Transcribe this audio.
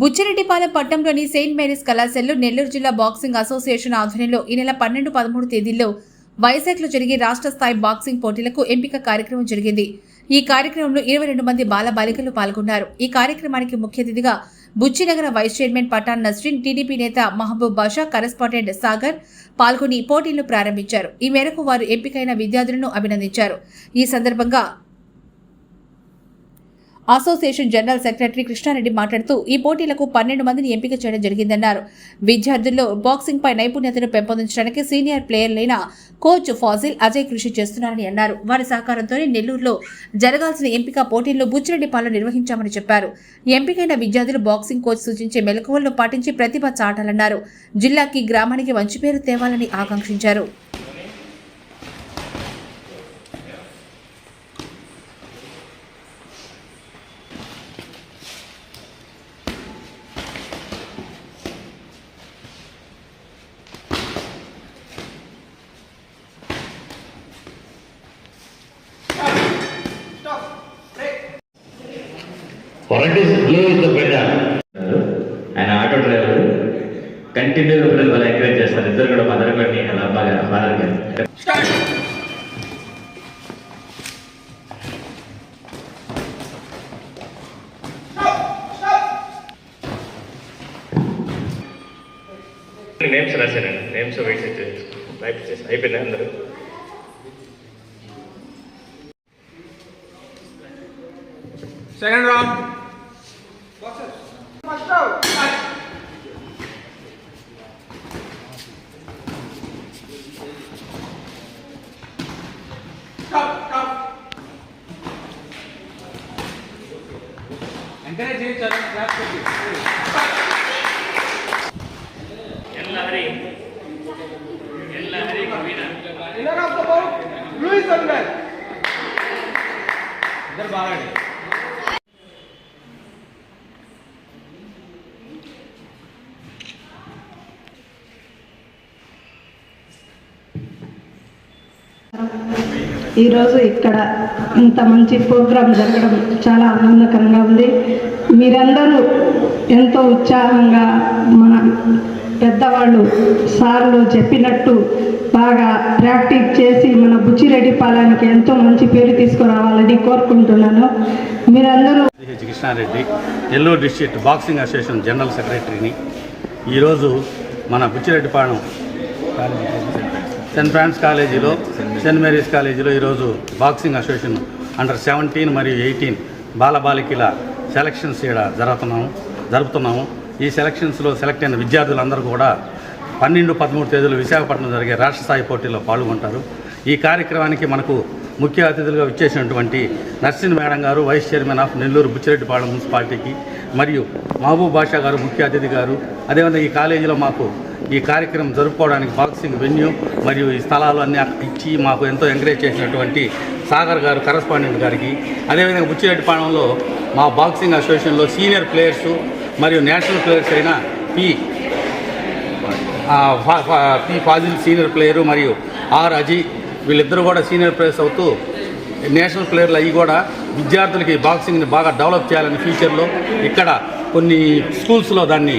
బుచ్చిరెడ్డిపాలెం పట్టణంలోని Saint Mary's కళాశాలలో నెల్లూరు జిల్లా బాక్సింగ్ అసోసియేషన్ ఆధ్వర్యంలో ఈ నెల పన్నెండు పదమూడు తేదీల్లో వైజాగ్లో జరిగే రాష్ట్ర స్థాయి బాక్సింగ్ పోటీలకు ఎంపిక కార్యక్రమం జరిగింది. ఈ కార్యక్రమంలో ఇరవై రెండు మంది బాలబాలికలు పాల్గొన్నారు. ఈ కార్యక్రమానికి ముఖ్య అతిథిగా బుచ్చినగర vice chairman Pathan Nasreen TDP నేత మహబూబ్ బాషా కరెస్పాండెంట్ సాగర్ పాల్గొని పోటీలు ప్రారంభించారు. ఈ మేరకు వారు ఎంపికైన విద్యార్థులను అభినందించారు. ఈ సందర్భంగా అసోసియేషన్ జనరల్ సెక్రటరీ కృష్ణారెడ్డి మాట్లాడుతూ ఈ పోటీలకు పన్నెండు మందిని ఎంపిక చేయడం జరిగిందన్నారు. విద్యార్థుల్లో బాక్సింగ్ పై నైపుణ్యతను పెంపొందించడానికి సీనియర్ ప్లేయర్లైన కోచ్ ఫాజిల్ అజయ్ కృషి చేస్తున్నారని అన్నారు. వారి సహకారంతోనే నెల్లూరులో జరగాల్సిన ఎంపిక పోటీల్లో బుచ్చిరెడ్డిపాలెం నిర్వహించామని చెప్పారు. ఎంపికైన విద్యార్థులు బాక్సింగ్ కోచ్ సూచించే మెలకువలను పాటించి ప్రతిభ చాటాలన్నారు. జిల్లాకి గ్రామానికి మంచి పేరు తేవాలని ఆకాంక్షించారు. Politics blue is the better. ఆయన ఆటో డ్రైవర్. కంటిన్యూగా పిల్లలు వాళ్ళు ఎంకరేజ్ చేస్తారు. ఇద్దరు కూడా మదర్ గారిని అలా బాగా ఫాదర్ గారిని నేమ్స్ రాశానండి నేమ్స్ వెయిట్ చేసి టైప్ చేసి అయిపోయింది అందరూ? Second round. ఎంకరేజ్ చేయించాలి క్లాస్ పెట్టి ಎಲ್ಲಹರಿ ಎಲ್ಲಹರಿ ಕವಿನ Winner of the bout, Luis ఈరోజు ఇక్కడ ఇంత మంచి ప్రోగ్రాం జరగడం చాలా ఆనందకరంగా ఉంది. మీరందరూ ఎంతో ఉత్సాహంగా మన పెద్దవాళ్ళు సార్లు చెప్పినట్టు బాగా ప్రాక్టీస్ చేసి మన బుచ్చిరెడ్డి పాలనకి ఎంతో మంచి పేరు తీసుకురావాలని కోరుకుంటున్నాను. మీరందరూ H Krishnareddy Nellore district boxing association general సెక్రటరీని. ఈరోజు మన బుచ్చిరెడ్డిపాలెం సెయింట్ ఫ్రాన్స్ కాలేజీలో సెయింట్ మేరీస్ కాలేజీలో ఈరోజు బాక్సింగ్ అసోసియేషన్ అండర్ సెవెంటీన్ మరియు ఎయిటీన్ బాలబాలికల సెలక్షన్స్ ఇక్కడ జరుగుతున్నాము జరుపుతున్నాము. ఈ సెలక్షన్స్లో సెలెక్ట్ అయిన విద్యార్థులందరూ కూడా పన్నెండు పదమూడు తేదీలు విశాఖపట్నం జరిగే రాష్ట్ర స్థాయి పోటీల్లో పాల్గొంటారు. ఈ కార్యక్రమానికి మనకు ముఖ్య అతిథులుగా విచ్చేసినటువంటి నర్సింగ్ మేడం గారు vice chairman of Nellore Buchireddypalem మున్సిపాలిటీకి మరియు మహబూబ్ బాషా గారు ముఖ్య అతిథి గారు. అదేవిధంగా ఈ కాలేజీలో మాకు ఈ కార్యక్రమం జరుపుకోవడానికి బాక్సింగ్ వెన్యూ మరియు ఈ స్థలాలు అన్నీ ఇచ్చి మాకు ఎంతో ఎంకరేజ్ చేసినటువంటి సాగర్ గారు కరస్పాండెంట్ గారికి. అదేవిధంగా బుచ్చిరెడ్డిపాళెంలో మా బాక్సింగ్ అసోసియేషన్లో సీనియర్ ప్లేయర్సు మరియు నేషనల్ ప్లేయర్స్ అయిన P P Fazil senior player మరియు ఆర్ అజీ వీళ్ళిద్దరూ కూడా సీనియర్ ప్లేయర్స్ అవుతూ నేషనల్ ప్లేయర్లు అవి కూడా విద్యార్థులకి బాక్సింగ్ని బాగా డెవలప్ చేయాలని ఫ్యూచర్లో ఇక్కడ కొన్ని స్కూల్స్లో దాన్ని